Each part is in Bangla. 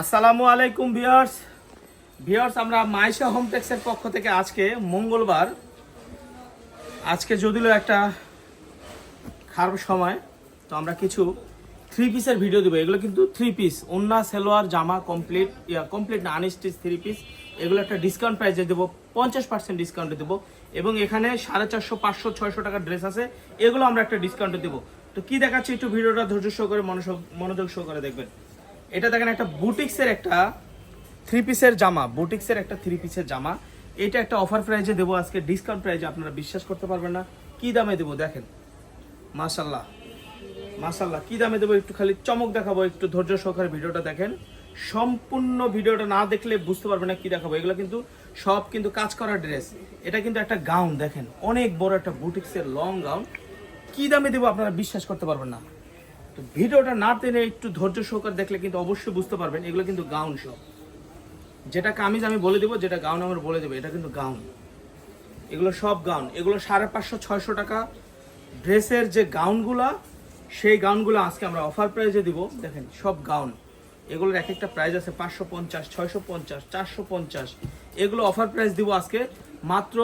আসসালামু আলাইকুম ভিউয়ার্স। ভিউয়ার্স, আমরা মাইশা হোম টেক্সের পক্ষ থেকে আজকে মঙ্গলবার, আজকে যদিও একটা খারাপ সময়, তো আমরা কিছু থ্রি পিসের ভিডিও দেবো। এগুলো কিন্তু থ্রি পিস ওন্না সেলোয়ার, জামা কমপ্লিট ইয়া কমপ্লিট না আনস্টিচ থ্রি পিস এগুলো একটা ডিসকাউন্ট প্রাইসে দেবো, পঞ্চাশ পার্সেন্ট ডিসকাউন্টে দেবো। এবং এখানে সাড়ে চারশো, পাঁচশো, ছয়শো টাকার ড্রেস আছে। এগুলো আমরা একটা ডিসকাউন্টে দেবো। তো কি দেখাচ্ছি একটু ভিডিওটা ধৈর্য সহ করে মনোযোগ মনোযোগ সহ করে দেখবেন। এটা দেখেন একটা বুটিক্সের একটা থ্রি পিসের জামা, বুটিক্সের একটা থ্রি পিসের জামা। এটা একটা অফার প্রাইজে দেবো আজকে ডিসকাউন্ট প্রাইজে আপনারা বিশ্বাস করতে পারবেন না। কি দামে দেবো দেখেন? মাশাল্লাহ মাশাল্লাহ কি দামে দেবো একটু খালি চমক দেখাবো, একটু ধৈর্য সহকারে ভিডিওটা দেখেন। সম্পূর্ণ ভিডিওটা না দেখলে বুঝতে পারবেন না কি দেখাবো। এগুলো কিন্তু সব কিন্তু কাজ করা ড্রেস এটা কিন্তু একটা গাউন দেখেন। অনেক বড় একটা বুটিক্সের লং গাউন কি দামে দেবো আপনারা বিশ্বাস করতে পারবেন না। তো ভিডিওটা না টেনে একটু ধৈর্য সহকারে দেখলে কিন্তু অবশ্যই বুঝতে পারবেন, এগুলো কিন্তু গাউন সব। যেটা কামিজ আমি বলে দেবো, যেটা গাউন আমার বলে দেবো, এটা কিন্তু গাউন। এগুলো সব গাউন। এগুলো সাড়ে পাঁচশো, ছয়শো টাকা। ড্রেসের যে গাউনগুলা, সেই গাউনগুলো আজকে আমরা অফার প্রাইজে দিব। দেখেন, সব গাউন। এগুলোর এক একটা প্রাইস আছে পাঁচশো পঞ্চাশ, ছয়শো পঞ্চাশ, চারশো পঞ্চাশ। এগুলো অফার প্রাইস দিব আজকে মাত্র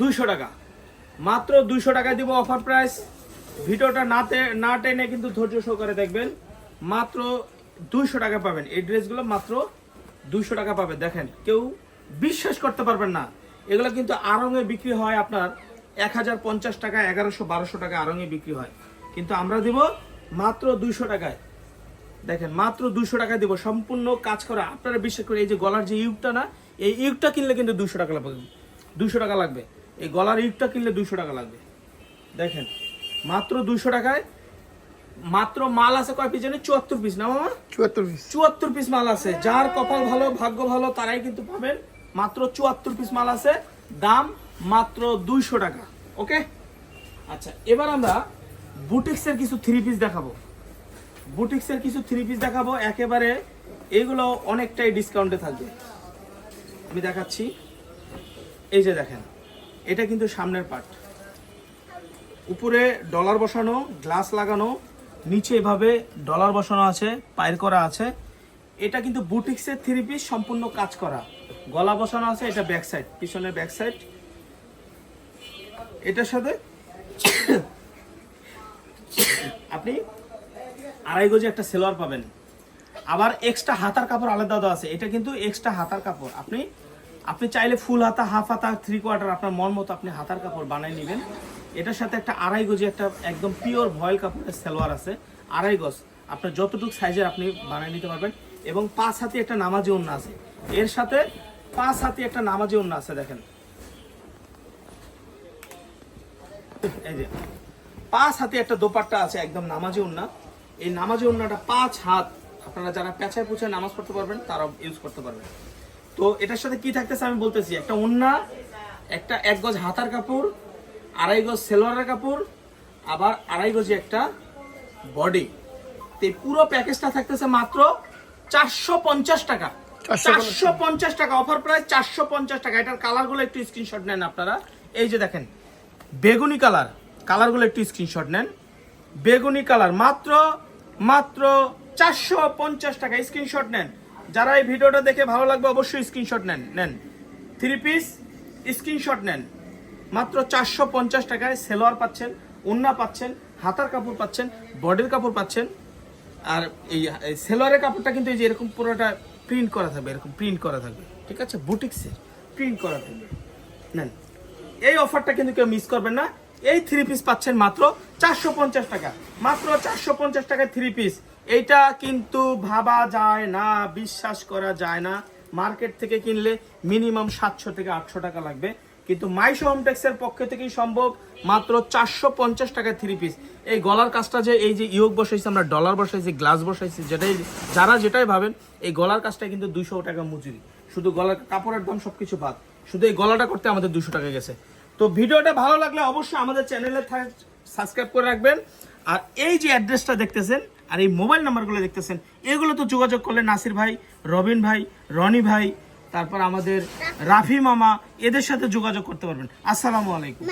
দুইশো টাকা। মাত্র দুইশো টাকায় দিব অফার প্রাইস ভিডিওটা না না টেনে কিন্তু ধৈর্য সহকারে দেখবেন। মাত্র দুইশো টাকা পাবেন। এই ড্রেসগুলো মাত্র দুইশো টাকা পাবেন। দেখেন, কেউ বিশ্বাস করতে পারবেন না। এগুলো কিন্তু আড়ঙে বিক্রি হয় আপনার এক হাজার পঞ্চাশ টাকা, এগারোশো, বারোশো টাকা আড়ঙে বিক্রি হয়। কিন্তু আমরা দিব মাত্র দুইশো টাকায়। দেখেন, মাত্র দুশো টাকা দিব। সম্পূর্ণ কাজ করা। আপনারা বিশ্বাস করে এই যে গলার যে ইউকটা না, এই ইউকটা কিনলে কিন্তু দুশো টাকা লাগবে। দুশো টাকা লাগবে। এই গলার ইউকটা কিনলে দুশো টাকা লাগবে। দেখেন মাত্র দুশো টাকায়? মাত্র মাল আছে কয় পিস জানি? চুয়াত্তর পিস না মামা? চুয়াত্তর পিস চুয়াত্তর পিস মাল আছে। যার কপাল ভালো ভাগ্য ভালো তারাই কিন্তু পাবেন। মাত্র চুয়াত্তর পিস মাল আছে। দাম মাত্র দুইশো টাকা। ওকে? আচ্ছা এবার আমরা বুটিক্সের কিছু থ্রি পিস দেখাবো। বুটিক্সের কিছু থ্রি পিস দেখাবো। একেবারে এগুলো অনেকটাই ডিসকাউন্টে থাকবে। আমি দেখাচ্ছি। এই যে দেখেন এটা কিন্তু সামনের পার্ট উপরে ডলার বসানো, গ্লাস লাগানো, নিচে এভাবে ডলার বসানো আছে পায়ের করা আছে। এটা কিন্তু বুটিক্সের থ্রি পিস সম্পূর্ণ কাজ করা। গলা বসানো আছে, এটা ব্যাক সাইড, পিছনের ব্যাক সাইড। এটার সাথে আপনি আড়াই গজি একটা সেলোয়ার পাবেন। আবার এক্সট্রা হাতার কাপড় আলাদা দেওয়া আছে। এটা কিন্তু এক্সট্রা হাতার কাপড়। আপনি আপনি চাইলে ফুল হাতা হাফ হাতা থ্রি কোয়ার্টার আপনার মন মতো আপনি হাতার কাপড় বানিয়ে নেবেন। এটার সাথে একটা আড়াই গজি একটা একদম পিওর ভয়েল কাপড়ের সেলোয়ার আছে। আড়াই গজ। আপনার যতটুকু সাইজের আপনি বানিয়ে নিতে পারবেন। এবং পাঁচ হাতি একটা নামাজি অন্য আছে। এর সাথে পাঁচ হাতি একটা নামাজি অন্য আছে, দেখেন। এই যে, পাঁচ হাতে একটা দোপাট্টা আছে, একদম নামাজি উন্না এই নামাজি উন্নাটা পাঁচ হাত। আপনারা যারা পেঁচায় পুছায় নামাজ পড়তে পারবেন তারা ইউজ করতে পারবেন। তো এটার সাথে কি থাকতেছে আমি বলতেছি, একটা উন্না একটা এক গজ হাতার কাপড় আড়াই গজ সেলোয়ারের কাপড় আবার আড়াই গজে একটা বডি তো পুরো প্যাকেজটা থাকতেছে মাত্র চারশো পঞ্চাশ টাকা। চারশো পঞ্চাশ টাকা। অফার প্রায় চারশো পঞ্চাশ টাকা। এটার কালারগুলো একটু স্ক্রিনশট নেন আপনারা। এই যে দেখেন বেগুনি কালার কালারগুলো একটু স্ক্রিনশট নেন। বেগুনি কালার মাত্র মাত্র চারশো পঞ্চাশ টাকা। স্ক্রিনশট নেন। যারা এই ভিডিওটা দেখে ভালো লাগবে অবশ্যই স্ক্রিনশট নেন নেন। থ্রি পিস স্ক্রিনশট নেন। মাত্র চারশো পঞ্চাশ টাকায় সেলোয়ার পাচ্ছেন, উন্না পাচ্ছেন, হাতার কাপড় পাচ্ছেন, বডির কাপড় পাচ্ছেন। আর এই সেলোয়ারের কাপড়টা কিন্তু এই যে এরকম পুরোটা প্রিন্ট করা থাকবে, এরকম প্রিন্ট করা থাকবে, ঠিক আছে? বুটিক্সের প্রিন্ট করা থাকবে। নেন, এই অফারটা কিন্তু কেউ মিস করবেন না। এই থ্রি পিস পাচ্ছেন মাত্র চারশো পঞ্চাশ টাকা। মাত্র চারশো পঞ্চাশ টাকায় থ্রি পিস এইটা কিন্তু ভাবা যায় না, বিশ্বাস করা যায় না। মার্কেট থেকে কিনলে মিনিমাম সাতশো থেকে আটশো টাকা লাগবে। কিন্তু মাইশো হোমটেক্সের পক্ষ থেকেই সম্ভব মাত্র চারশো পঞ্চাশ টাকায় থ্রি পিস এই গলার কাজটা যে, এই যে ইয়োগ বসাইছি, আমরা ডলার বসাইছি, গ্লাস বসাইছি, যেটাই যারা যেটাই ভাবেন, এই গলার কাজটা কিন্তু দুশো টাকা মজুরি। শুধু গলার কাপড়ের দাম সবকিছু বাদ। শুধু এই গলাটা করতে আমাদের দুশো টাকা গেছে। তো ভিডিওটা ভালো লাগলে অবশ্যই আমাদের চ্যানেলে সাবস্ক্রাইব করে রাখবেন। আর এই যে অ্যাড্রেসটা দেখতেছেন, আর এই মোবাইল নাম্বারগুলো দেখতেছেন, এগুলো তো যোগাযোগ করলে নাসির ভাই, রবিন ভাই, রনি ভাই তারপর আমাদের রাফি মামা এদের সাথে যোগাযোগ করতে পারবেন। আসসালামু আলাইকুম।